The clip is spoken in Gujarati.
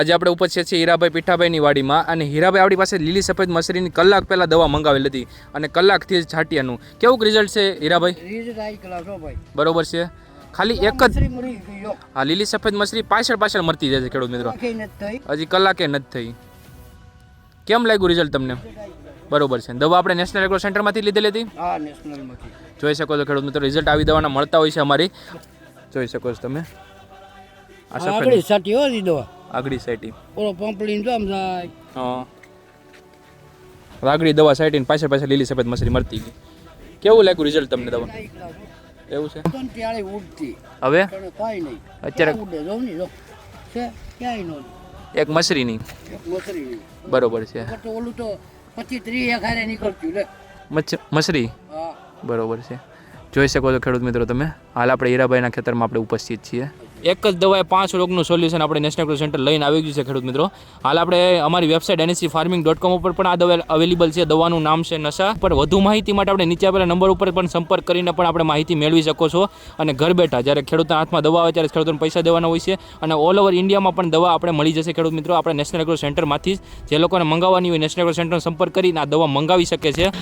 આજે આપણે ઉપસ્થિત છીએ હીરાભાઈ પીઠાભાઈની વાડીમાં અને હીરાભાઈ આપણી પાસે લીલી સફેદ મસરીની કલાક પહેલાં દવા મંગાવેલી હતી અને કલાકથી જ છાટિયાનું. કેવું રિઝલ્ટ છે હીરાભાઈ? બરોબર છે. ખાલી એક જ હો. લીલી સફેદ મસરી પાછળ પાછળ મરતી જાય છે ખેડૂત મિત્રો. હજી કલાકે નથી થઈ. કેમ લાગ્યું રિઝલ્ટ તમને? બરોબર છે. દવા આપણે નેશનલ એગ્રો સેન્ટરમાંથી લીધેલી હતી? જોઈ શકો છો ખેડૂત મિત્રો રિઝલ્ટ આવી દવાના મળતા હોય છે અમારી. જોઈ શકો છો તમે. આ સફેદ સાટી દવા. આગળી સાઈટી ઓલો પંપ લઈને જો આમ જાય. હા. આગળી દવા સાઈટીને પાછે પાછે લીલી સફેદ મસરી મરતી ગઈ. કેવું લાગ્યું રિઝલ્ટ તમને દવા. એવું છે? ત્યારે ઉડતી. હવે? કાંઈ નહીં. અત્યારે- ઉડે? જો ને જો. છે? ક્યાંય નો એક મસરીની એક મસરી નહીં. બરોબર છે. તો ઓલું તો પચીસ ત્રીસ એકારે નીકળતું લે. મસરી હા. બરોબર છે. જોઈ શકો છો ખેડૂત મિત્રો તમે. હાલ આપણે હીરાભાઈના ખેતરમાં આપણે ઉપસ્થિત છીએ. એક જ દવાએ પાંચ રોગનું સોલ્યુશન આપણે નેશનલ એગ્રો સેન્ટર લઈને આવી ગયું છે ખેડૂત મિત્રો. હાલ આપણે અમારી website NSC farming dot com ઉપર પણ આ દવા અવેલેબલ છે. દવાનું નામ છે નશા. પર વધુ માહિતી માટે આપણે નીચે આપેલા નંબર ઉપર પણ સંપર્ક કરીને પણ આપણે માહિતી મેળવી શકો છો. અને ઘર બેઠા જ્યારે ખેડૂતના હાથમાં દવા આવે ત્યારે ખેડૂતોને પૈસા દેવાના હોય છે. અને ઓલ ઓવર ઇન્ડિયામાં પણ દવા આપણે મળી જશે ખેડૂત મિત્રો. આપણે નેશનલ એગ્રો સેન્ટરમાંથી જે. લોકોને મંગાવવાની હોય નેશનલ એગ્રો સેન્ટરનો સંપર્ક કરીને આ દવા મંગાવી શકે છે.